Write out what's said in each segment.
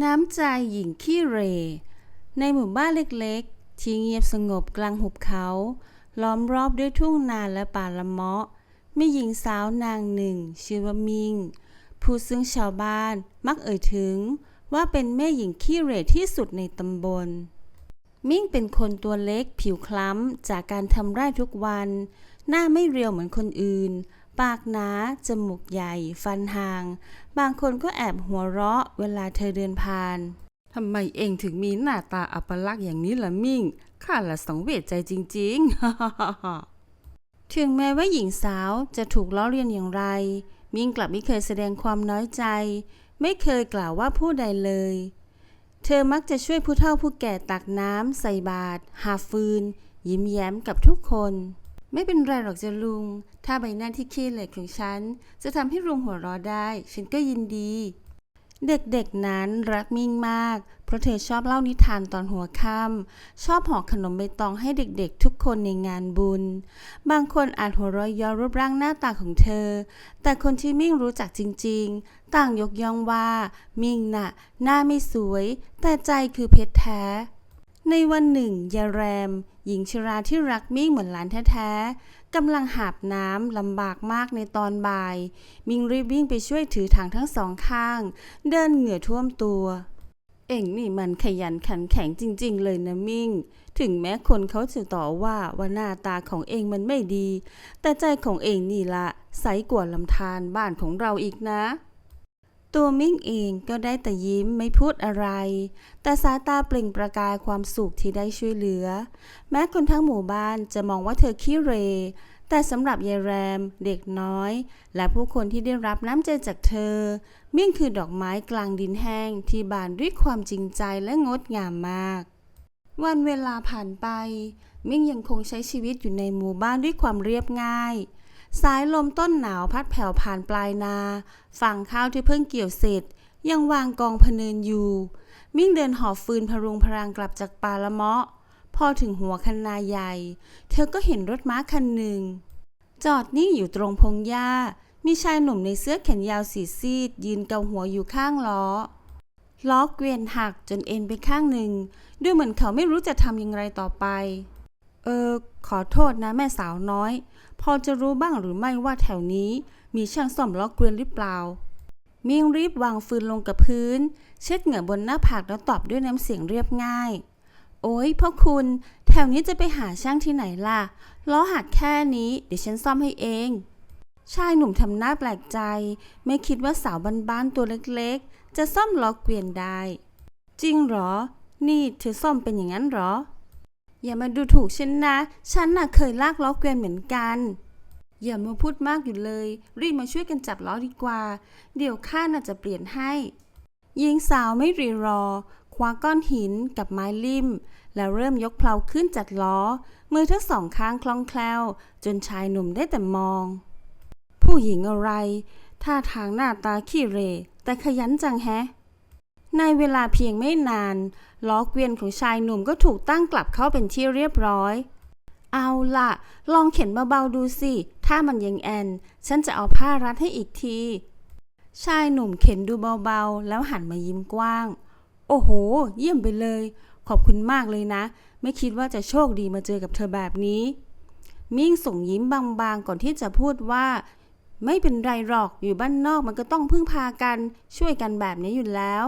น้ำใจหญิงขี้เร ในหมู่บ้านเล็กๆ ที่เงียบสงบกลางหุบเขา ล้อมรอบด้วยทุ่งนาและป่าละเมาะ มีหญิงสาวนางหนึ่ง ชื่อว่ามิง ผู้ซึ่งชาวบ้านมักเอ่ยถึงว่าเป็นแม่หญิงขี้เรที่สุดในตำบล มิ่งเป็นคนตัวเล็กผิวคล้ำจากการทำไร่ทุกวัน หน้าไม่เรียวเหมือนคนอื่น ปากหนา จมูกใหญ่ ฟันห่าง บางคนก็แอบหัวเราะเวลาเธอเดินผ่าน ทำไมเองถึงมีหน้าตาอัปลักษณ์อย่างนี้ล่ะมิ่ง ข้าละสังเวชใจจริงๆ ถึงแม้ว่าหญิงสาวจะถูกล้อเลียนอย่างไร มิ่งกลับไม่เคยแสดงความน้อยใจ ไม่เคยกล่าวว่าผู้ใดเลย เธอมักจะช่วยผู้เฒ่าผู้แก่ตักน้ำใส่บาตรหาฟืน ยิ้มแย้มกับทุกคน ไม่เป็นไรหรอกจะลุง ถ้าใบหน้าที่ขี้เหล็กของฉัน จะทำให้ลุงหัวเราะได้ ฉันก็ยินดี เด็กๆนั้นรักมิ่งมาก เพราะเธอชอบเล่านิทานตอนหัวค่ำชอบห่อขนมใบตองให้เด็กๆ ทุกคนในงานบุญ บางคนอาจหัวเราะเย้อรูปร่างหน้าตาของเธอ แต่คนที่มิ่งรู้จักจริงๆ ต่างยกย่องว่า มิ่งน่ะ หน้าไม่สวย แต่ใจคือเพชรแท้ ในวันหนึ่งยาแรม หญิงชราที่รักมิ่งเหมือนหลานแท้ๆกำลังหาบน้ำลำบากมากในตอนบ่าย มิ่งรีบวิ่งไปช่วยถือถังทั้งสองข้าง เดินเหงื่อท่วมตัว เอ็งนี่มันขยันขันแข็งจริง ๆ เลยนะมิ่ง ถึงแม้คนเขาจะต่อว่าว่าหน้าตาของเองมันไม่ดี แต่ใจของเองนี่ละใสกว่าลำธารบ้านของเราอีกนะ ตัวมิ่งเองก็ได้แต่ยิ้มไม่พูดอะไร แต่สายตาเปล่งประกายความสุขที่ได้ช่วยเหลือ แม้คนทั้งหมู่บ้านจะมองว่าเธอขี้เร แต่สำหรับยายแรม เด็กน้อย และผู้คนที่ได้รับน้ำใจจากเธอ มิ่งคือดอกไม้กลางดินแห้งที่บานด้วยความจริงใจและงดงามมาก วันเวลาผ่านไป มิ่งยังคงใช้ชีวิตอยู่ในหมู่บ้านด้วยความเรียบง่าย สายลมต้นหนาวพัดแผ่วผ่านปลายนา ฝั่งข้าวที่เพิ่งเกี่ยวเสร็จ ยังวางกองพเนินอยู่ มิ่งเดินหอบฟืนพรุงพรางกลับจากป่าละเมาะ พอถึงหัวคันนาใหญ่ เธอก็เห็นรถม้าคันหนึ่ง จอดนิ่งอยู่ตรงพงหญ้า มีชายหนุ่มในเสื้อแขนยาวสีซีด ยืนเกาหัวอยู่ข้างล้อ ล้อเกวียนหักจนเอ็นไปข้างหนึ่งดูเหมือนเขาไม่รู้จะทำอย่างไรต่อไป เออ ขอโทษนะแม่สาวน้อย พอจะรู้บ้างหรือไม่ว่าแถวนี้มีช่างซ่อมล้อเกวียนหรือเปล่า มิ่งรีบวางฟืนลงกับพื้น เช็ดเหงื่อบนหน้าผากแล้วตอบด้วยน้ำเสียงเรียบง่าย โอ้ยพ่อคุณ แถวนี้จะไปหาช่างที่ไหนล่ะ ล้อหักแค่นี้เดี๋ยวฉันซ่อมให้เอง ชายหนุ่มทำหน้าแปลกใจ ไม่คิดว่าสาวบ้านๆตัวเล็กๆ จะซ่อมล้อเกวียนได้ จริงเหรอ นี่เธอซ่อมเป็นอย่างนั้นเหรอ อย่ามาดูถูกฉันนะ ฉันน่ะเคยลากล้อเกวียนเหมือนกัน อย่ามาพูดมากอยู่เลย รีบมาช่วยกันจับล้อดีกว่า เดี๋ยวข้าน่ะจะเปลี่ยนให้หญิงสาวไม่รีรอ คว้าก้อนหินกับไม้ลิ่ม แล้วเริ่มยกเพลาขึ้นจัดล้อ มือทั้งสองข้างคล่องแคล่ว จนชายหนุ่มได้แต่มอง ผู้หญิงอะไรท่าทางหน้าตาขี้เรแต่ขยันจังแฮะ ในเวลาเพียงไม่นานล้อเกวียนของชายหนุ่มก็ถูกตั้งกลับเข้าเป็นที่เรียบร้อย เอาล่ะลองเข็นเบาๆดูสิ ถ้ามันยังแอน ฉันจะเอาผ้ารัดให้อีกที ชายหนุ่มเข็นดูเบาๆ แล้วหันมายิ้มกว้าง โอ้โห เยี่ยมไปเลย ขอบคุณมากเลยนะ ไม่คิดว่าจะโชคดีมาเจอกับเธอแบบนี้ มิ่งส่งยิ้มบางๆ ก่อนที่จะพูดว่า ไม่เป็นไรหรอกอยู่บ้านนอกมันก็ต้องพึ่งพากันช่วยกันแบบนี้อยู่แล้ว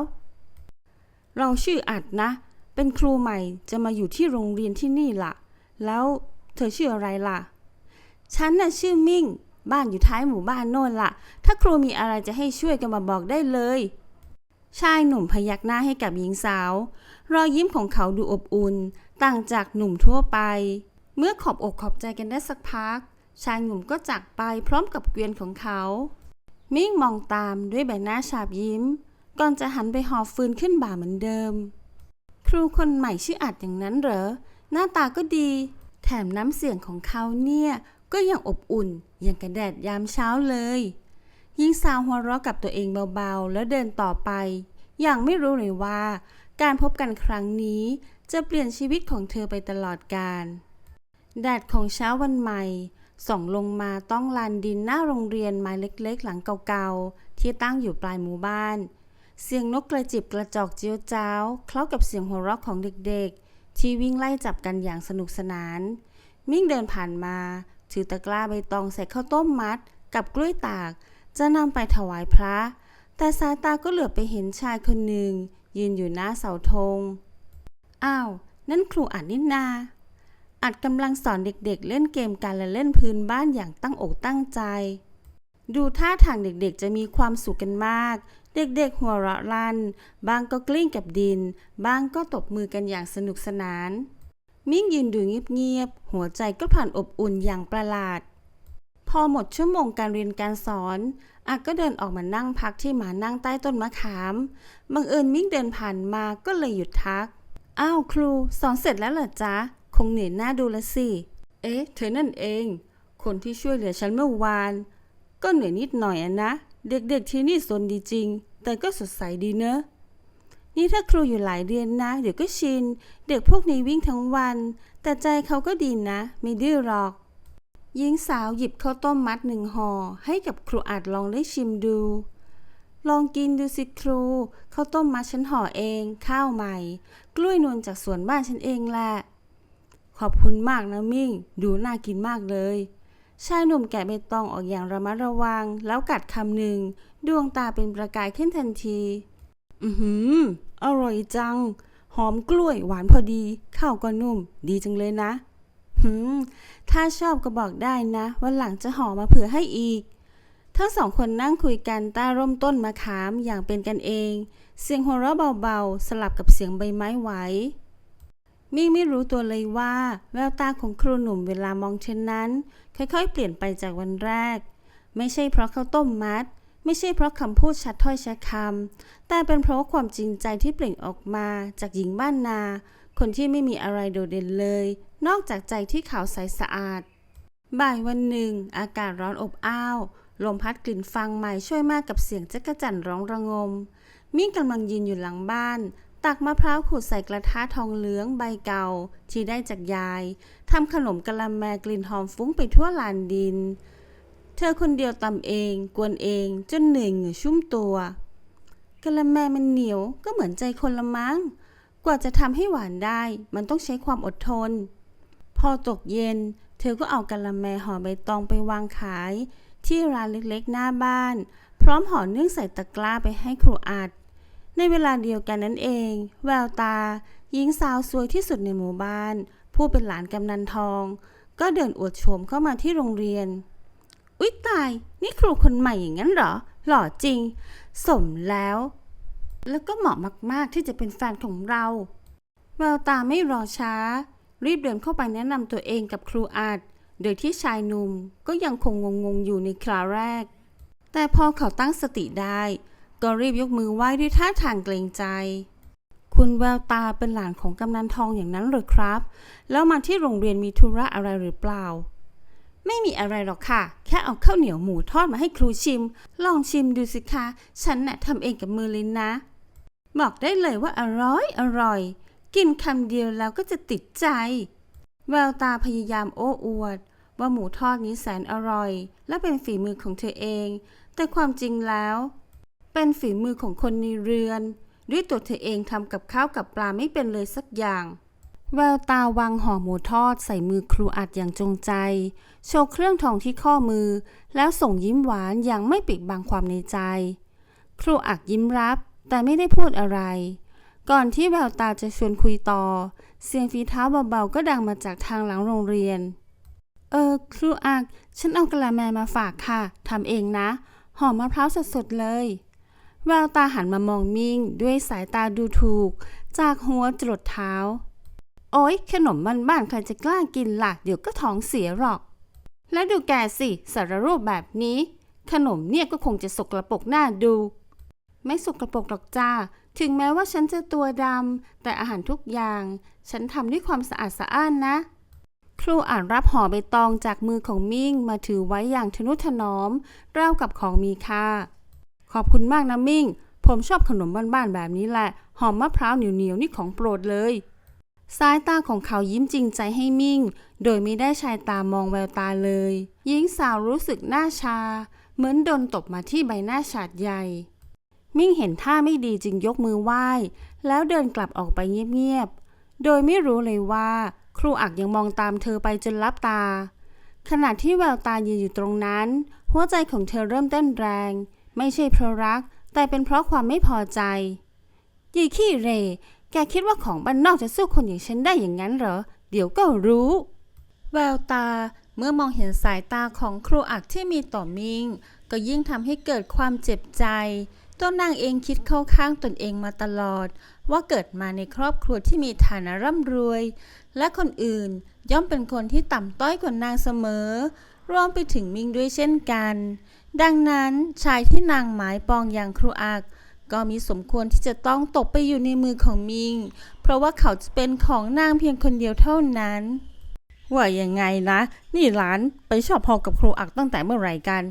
เราชื่ออัดนะ เป็นครูใหม่จะมาอยู่ที่โรงเรียนที่นี่ล่ะ แล้วเธอชื่ออะไรล่ะ ฉันน่ะชื่อมิ่ง บ้านอยู่ท้ายหมู่บ้านโน่นล่ะ ถ้าครูมีอะไรจะให้ช่วยก็มาบอกได้เลย ชายหนุ่มพยักหน้าให้กับหญิงสาว รอยยิ้มของเขาดูอบอุ่น ต่างจากหนุ่มทั่วไป เมื่อขอบอกขอบใจกันได้สักพัก ชายหนุ่มก็จากไปพร้อมกับเกวียนของเขา มิ่งมองตามด้วยใบหน้าฉาบยิ้ม ก่อนจะหันไปหอบฟืนขึ้นบ่าเหมือนเดิม ครูคนใหม่ชื่ออัดอย่างนั้นเหรอ หน้าตาก็ดี แถมน้ำเสียงของเขาเนี่ย ก็ยังอบอุ่นอย่างกระแดดยามเช้าเลยหญิงสาวหัวเราะกับตัวเองเบาๆ แล้วเดินต่อไป อย่างไม่รู้เลยว่า การพบกันครั้งนี้ จะเปลี่ยนชีวิตของเธอไปตลอดกาลแดดของเช้าวันใหม่ส่องลงมาต้องลานดินหน้าโรงเรียนไม้เล็กๆ หลังเก่าๆ ที่ตั้งอยู่ปลายหมู่บ้าน เสียงนกกระจิบกระจอกเจียวจ้าวเคล้ากับเสียงหัวเราะของเด็กๆ ที่วิ่งไล่จับกันอย่างสนุกสนาน มิ่งเดินผ่านมา ถือตะกร้าใบตองใส่ข้าวต้มมัด กับกล้วยตาก จะนำไปถวายพระ แต่สายตาก็เหลือบไปเห็นชายคนหนึ่ง ยืนอยู่หน้าเสาธง อ้าว นั่นครูอัดนินาอัดกำลังสอนเด็กๆ เล่นเกมการละเล่นพื้นบ้านอย่างตั้งอกตั้งใจ ดูท่าทางเด็กๆ จะมีความสุขกันมาก เด็กๆหัวเราะลั่น บางก็กลิ้งกับดิน บางก็ตบมือกันอย่างสนุกสนาน มิ่งยืนดูเงียบๆ หัวใจก็ผ่านอบอุ่นอย่างประหลาด พอหมดชั่วโมงการเรียนการสอนอักก็เดินออกมานั่งพักที่หมานั่งใต้ต้นมะขาม บังเอิญมิ่งเดินผ่านมาก็เลยหยุดทัก อ้าวครูสอนเสร็จแล้วเหรอจ๊ะ คงเหนื่อยหน้าดูละสิ เอ๊ะ เธอนั่นเอง คนที่ช่วยเหลือฉันเมื่อวาน ก็เหนื่อยนิดหน่อยอะนะ เด็กๆที่นี่สนดีจริง แต่ก็สดใสดีเนอะ นี่ถ้าครูอยู่หลายเดือนนะ เดี๋ยวก็ชิน เด็กพวกนี้วิ่งทั้งวัน แต่ใจเขาก็ดีนะ ไม่ดื้อหรอก หญิงสาวหยิบข้าวต้มมัดหนึ่งห่อให้กับครูอาจลองได้ชิมดู ลองกินดูสิครู ข้าวต้มมัดฉันห่อเอง ข้าวใหม่ กล้วยนวลจากสวนบ้านฉันเองแหละ ขอบคุณมากนะมิ่ง ดูน่ากินมากเลย ชายหนุ่มแกะใบตองออกอย่างระมัดระวัง แล้วกัดคำหนึ่ง ดวงตาเป็นประกายขึ้นทันที อือหือ อร่อยจัง หอมกล้วยหวานพอดี ข้าวก็นุ่ม ดีจังเลยนะ หืม ถ้าชอบก็บอกได้นะ วันหลังจะห่อมาเผื่อให้อีก ทั้งสองคนนั่งคุยกันใต้ร่มต้นมะขามอย่างเป็นกันเอง เสียงหัวเราะเบาๆ สลับกับเสียงใบไม้ไหว มิ่งไม่รู้ตัวเลยว่า แววตาของครูหนุ่มเวลามองเช่นนั้น ค่อยๆ เปลี่ยนไปจากวันแรก ไม่ใช่เพราะข้าวต้มมัด ไม่ใช่เพราะคำพูดชัดถ้อยชัดคำแต่เป็นเพราะความจริงใจที่เปล่งออกมาจากหญิงบ้านนา คนที่ไม่มีอะไรโดดเด่นเลย นอกจากใจที่ขาวใสสะอาด บ่ายวันหนึ่ง อากาศร้อนอบอ้าวลมพัดกลิ่นฟางใหม่ช่วยมากกับเสียงจักระจั่นร้องระงม มิ่งกำลังยืนอยู่หลังบ้าน ตักมะพร้าวขูดใส่กระทะทองเหลืองใบเก่า ที่ได้จากยายทำขนมกะละแมกลิ่นหอมฟุ้งไปทั่วลานดิน เธอคนเดียวตำเอง กวนเองจนเหนื่อยเหงื่อชุ่มตัวกะละแมมันเหนียวก็เหมือนใจคนละมั้ง กว่าจะทำให้หวานได้มันต้องใช้ความอดทน พอตกเย็น เธอก็เอากะละแมห่อใบตองไปวางขาย ที่ร้านเล็กๆหน้าบ้าน พร้อมห่อเนื่องใส่ตะกร้าไปให้ครูอาด ในเวลาเดียวกันนั้นเอง แววตา หญิงสาวสวยที่สุดในหมู่บ้าน ผู้เป็นหลานกำนันทอง ก็เดินอวดโฉมเข้ามาที่โรงเรียน อุ๊ยตาย นี่ครูคนใหม่อย่างนั้นเหรอ หล่อจริง สมแล้ว แล้วก็เหมาะมากๆที่จะเป็นแฟนของเรา แววตาไม่รอช้า รีบเดินเข้าไปแนะนำตัวเองกับครูอาจโดยที่ชายหนุ่มก็ยังคงงงๆอยู่ในคราวแรก แต่พอเขาตั้งสติได้ ก็รีบยกมือไหว้ด้วยท่าทางเกรงใจ คุณแววตาเป็นหลานของกำนันทองอย่างนั้นเหรือครับ แล้วมาที่โรงเรียนมีธุระอะไรหรือเปล่า ไม่มีอะไรหรอกค่ะ แค่เอาข้าวเหนียวหมูทอดมาให้ครูชิม ลองชิมดูสิคะ ฉันน่ะทำเองกับมือเลยนะ บอกได้เลยว่าอร่อยอร่อย กินคำเดียวแล้วก็จะติดใจ แววตาพยายามโอ้อวดว่าหมูทอดนี้แสนอร่อย และเป็นฝีมือของเธอเอง แต่ความจริงแล้ว เป็นฝีมือของคนในเรือน ด้วยตัวเธอเองทำกับข้าวกับปลาไม่เป็นเลยสักอย่าง แววตาวางห่อหมูทอดใส่มือครูอัดอย่างจงใจ โชว์เครื่องทองที่ข้อมือ แล้วส่งยิ้มหวานอย่างไม่ปิดบังความในใจ ครูอักยิ้มรับแต่ไม่ได้พูดอะไร ก่อนที่แววตาจะชวนคุยต่อ เสียงฝีเท้าเบาๆก็ดังมาจากทางหลังโรงเรียน เออ ครูอัก ฉันเอากะละแมมาฝากค่ะ ทำเองนะ หอมมะพร้าวสดๆเลย แววตาหันมามองมิ่งด้วยสายตาดูถูก จากหัวจรดเท้า โอ๊ย ขนมบ้านใครจะกล้ากินล่ะ เดี๋ยวก็ท้องเสียหรอก แล้วดูแกสิสารรูปแบบนี้ ขนมเนี่ยก็คงจะสกรปรกหน้าดู ไม่สกรปรกหรอกจ้า ถึงแม้ว่าฉันจะตัวดำแต่อาหารทุกอย่าง ฉันทำด้วยความสะอาดสะอ้านนะครูอ่านรับห่อใบตองจากมือของมิ่งมาถือไว้อย่างทนุถนอมราวกับของมีค่า ขอบคุณมากนะมิ่ง ผมชอบขนมบ้านๆแบบนี้แหละ หอมมะพร้าวเหนียวๆนี่ของโปรดเลย สายตาของเขายิ้มจริงใจให้มิ่ง โดยไม่ได้ชายตามองแววตาเลย หญิงสาวรู้สึกหน้าชา เหมือนโดนตบมาที่ใบหน้าฉาดใหญ่ มิ่งเห็นท่าไม่ดีจึงยกมือไหว้ แล้วเดินกลับออกไปเงียบๆ โดยไม่รู้เลยว่า ครูอักยังมองตามเธอไปจนลับตาขณะที่แววตายืนอยู่ตรงนั้น หัวใจของเธอเริ่มเต้นแรง ไม่ใช่เพราะรัก แต่เป็นเพราะความไม่พอใจยีขี้เร แกคิดว่าของบ้านนอกจะสู้คนอย่างฉันได้อย่างนั้นเหรอ เดี๋ยวก็รู้ แววตาเมื่อมองเห็นสายตาของครูอักที่มีต่อมิง ก็ยิ่งทำให้เกิดความเจ็บใจ ตัวนางเองคิดเข้าข้างตนเองมาตลอด ว่าเกิดมาในครอบครัวที่มีฐานะร่ำรวย และคนอื่นย่อมเป็นคนที่ต่ำต้อยกว่านางเสมอ รวมไปถึงมิงด้วยเช่นกัน ดังนั้นชายที่นางหมายปองอย่างครูอัก ก็มีสมควรที่จะต้องตกไปอยู่ในมือของมิง เพราะว่าเขาจะเป็นของนางเพียงคนเดียวเท่านั้น ว่ายังไงนะ นี่หลานไปชอบพอกับครูอักตั้งแต่เมื่อไหร่กัน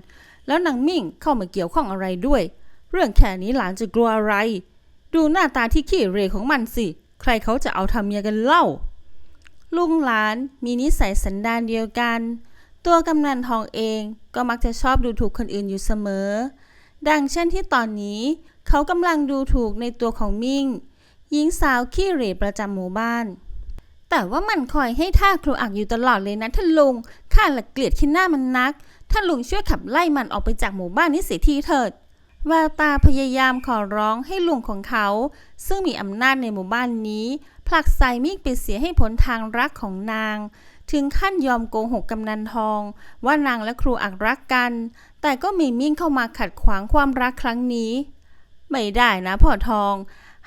แล้วนางมิ่งเข้ามาเกี่ยวข้องอะไรด้วย เรื่องแค่นี้หลานจะกลัวอะไร ดูหน้าตาที่ขี้เรของมันสิ ใครเขาจะเอาทำเมียกันเล่า ลุงหลานมีนิสัยสันดานเดียวกัน ตัวกำนันทองเองก็มักจะชอบดูถูกคนอื่นอยู่เสมอ ดังเช่นที่ตอนนี้ เขากำลังดูถูกในตัวของมิ่งหญิงสาวขี้เหร่ประจำหมู่บ้าน แต่ว่ามันคอยให้ท่าครูอักอยู่ตลอดเลยนะท่านลุงข้าละเกลียดขี้หน้ามันนักท่านลุงช่วยขับไล่มันออกไปจากหมู่บ้านนี้เสียทีเถิดแววตาพยายามขอร้องให้ลุงของเขา ซึ่งมีอำนาจในหมู่บ้านนี้ผลักไสมิ่งไปเสียให้พ้นทางรักของนาง ถึงขั้นยอมโกหกกำนันทอง ว่านางและครูอักรักกัน แต่ก็มีมิ่งเข้ามาขัดขวางความรักครั้งนี้ ไม่ได้นะพ่อทอง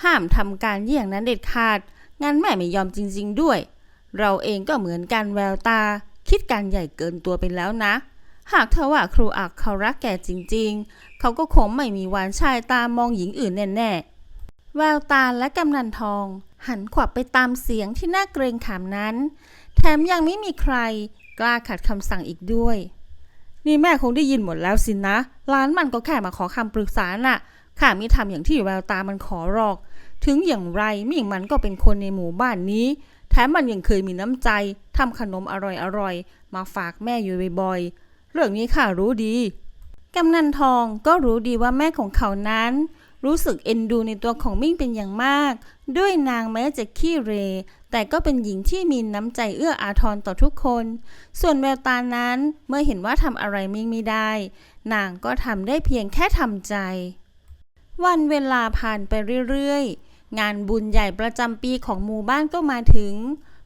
ห้ามทำการอย่างนั้นเด็ดขาด งั้นแม่ไม่ยอมจริง ๆ ด้วย เราเองก็เหมือนกันแววตา คิดการใหญ่เกินตัวไปแล้วนะ หากเธอว่าครูอักเขารักแกจริง ๆ เขาก็คงไม่มีวันชายตามองหญิงอื่นแน่ๆแววตาและกำนันทอง หันขวับไปตามเสียงที่น่าเกรงขามนั้น มยังไม่มีใครกล้าขัดคำสั่งอีกด้วย นี่แม่คงได้ยินหมดแล้วสินะร้านมันก็แค่มาขอคำปรึกษาน่ะข้าไม่ทำอย่างที่แววตามันขอหรอก ถึงอย่างไรมิ่งมันก็เป็นคนในหมู่บ้านนี้ แถมมันยังเคยมีน้ำใจทำขนมอร่อยๆมาฝากแม่อยู่บ่อยๆ เรื่องนี้ข้ารู้ดี กำนันทองก็รู้ดีว่าแม่ของเขานั้น รู้สึกเอ็นดูในตัวของมิ่งเป็นอย่างมาก ด้วยนางแม้จะขี้เร แต่ก็เป็นหญิงที่มีน้ำใจเอื้ออาทรต่อทุกคน ส่วนแววตานั้นเมื่อเห็นว่าทำอะไรมิ่งไม่ได้ นางก็ทำได้เพียงแค่ทำใจ วันเวลาผ่านไปเรื่อยๆ งานบุญใหญ่ประจำปีของหมู่บ้านก็มาถึง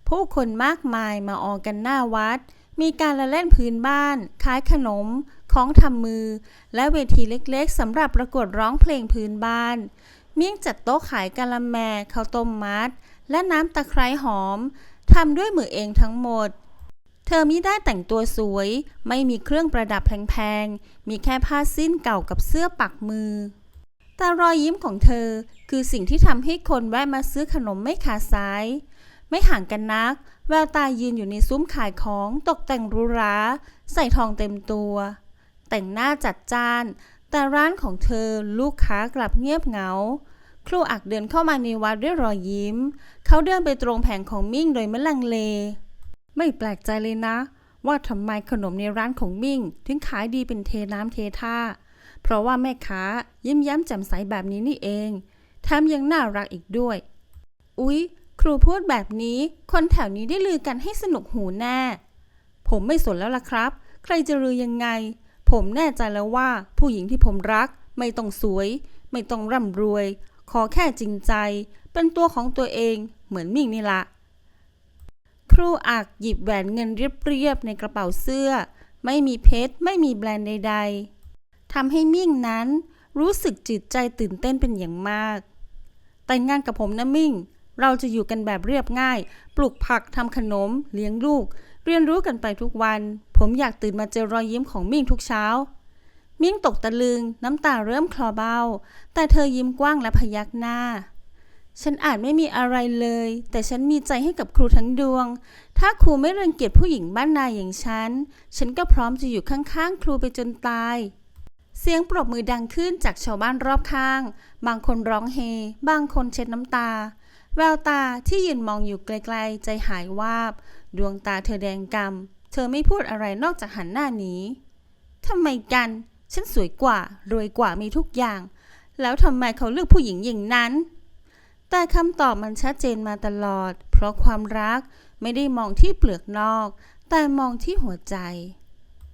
ผู้คนมากมายมาออกกันหน้าวัด มีการละเล่นพื้นบ้านขายขนมของทำมือ และเวทีเล็กๆสำหรับประกวดร้องเพลงพื้นบ้าน เมี่ยงจัดโต๊ะขายกะละแมข้าวต้มมัด และน้ำตะไคร้หอมทำด้วยมือเองทั้งหมด เธอมิได้แต่งตัวสวย ไม่มีเครื่องประดับแพงๆ มีแค่ผ้าสิ้นเก่ากับเสื้อปักมือ แต่รอยยิ้มของเธอคือสิ่งที่ทำให้คนแวะมาซื้อขนมไม่ขาดสาย ไม่ห่างกันนัก แววตายืนอยู่ในซุ้มขายของตกแต่งหรูหราใส่ทองเต็มตัว แต่งหน้าจัดจ้าน แต่ร้านของเธอลูกค้ากลับเงียบเหงา ครูอักเดินเข้ามาในวัดด้วยรอยยิ้ม เขาเดินไปตรงแผงของมิ่งโดยไม่ลังเล ไม่แปลกใจเลยนะ ว่าทำไมขนมในร้านของมิ่ง ถึงขายดีเป็นเทน้ำเทท่า เพราะว่าแม่ค้ายิ้มแย้มแจ่มใสแบบนี้นี่เองแถมยังน่ารักอีกด้วย อุ๊ย ครูพูดแบบนี้ คนแถวนี้ได้ลือกันให้สนุกหูแน่ ผมไม่สนแล้วล่ะครับ ใครจะลือยังไง ผมแน่ใจแล้วว่าผู้หญิงที่ผมรัก ไม่ต้องสวย ไม่ต้องร่ำรวย ขอแค่จริงใจ เป็นตัวของตัวเองเหมือนมิ่งนี่ละ ครูอักหยิบแหวนเงินเรียบๆในกระเป๋าเสื้อ ไม่มีเพชรไม่มีแบรนด์ใด ๆทำให้มิ่งนั้นรู้สึกจืดใจตื่นเต้นเป็นอย่างมาก แต่งงานกับผมนะมิ่ง เราจะอยู่กันแบบเรียบง่าย ปลูกผักทำขนม เลี้ยงลูก เรียนรู้กันไปทุกวัน ผมอยากตื่นมาเจอรอยยิ้มของมิ่งทุกเช้า มิ่งตกตะลึง น้ำตาเริ่มคลอเบ้า แต่เธอยิ้มกว้างและพยักหน้า ฉันอาจไม่มีอะไรเลย แต่ฉันมีใจให้กับครูทั้งดวง ถ้าครูไม่รังเกียจผู้หญิงบ้านนายอย่างฉัน ฉันก็พร้อมจะอยู่ข้างๆ ครูไปจนตาย เสียงปรบมือดังขึ้นจากชาวบ้านรอบข้าง บางคนร้องเฮ บางคนเช็ดน้ำตา แววตาที่ยืนมองอยู่ไกลๆ ใจหายวาบ ดวงตาเธอแดงกำเธอไม่พูดอะไรนอกจากหันหน้าหนีทำไมกัน ฉันสวยกว่า รวยกว่ามีทุกอย่าง แล้วทำไมเขาเลือกผู้หญิงอย่างนั้น แต่คำตอบมันชัดเจนมาตลอด เพราะความรักไม่ได้มองที่เปลือกนอก แต่มองที่หัวใจ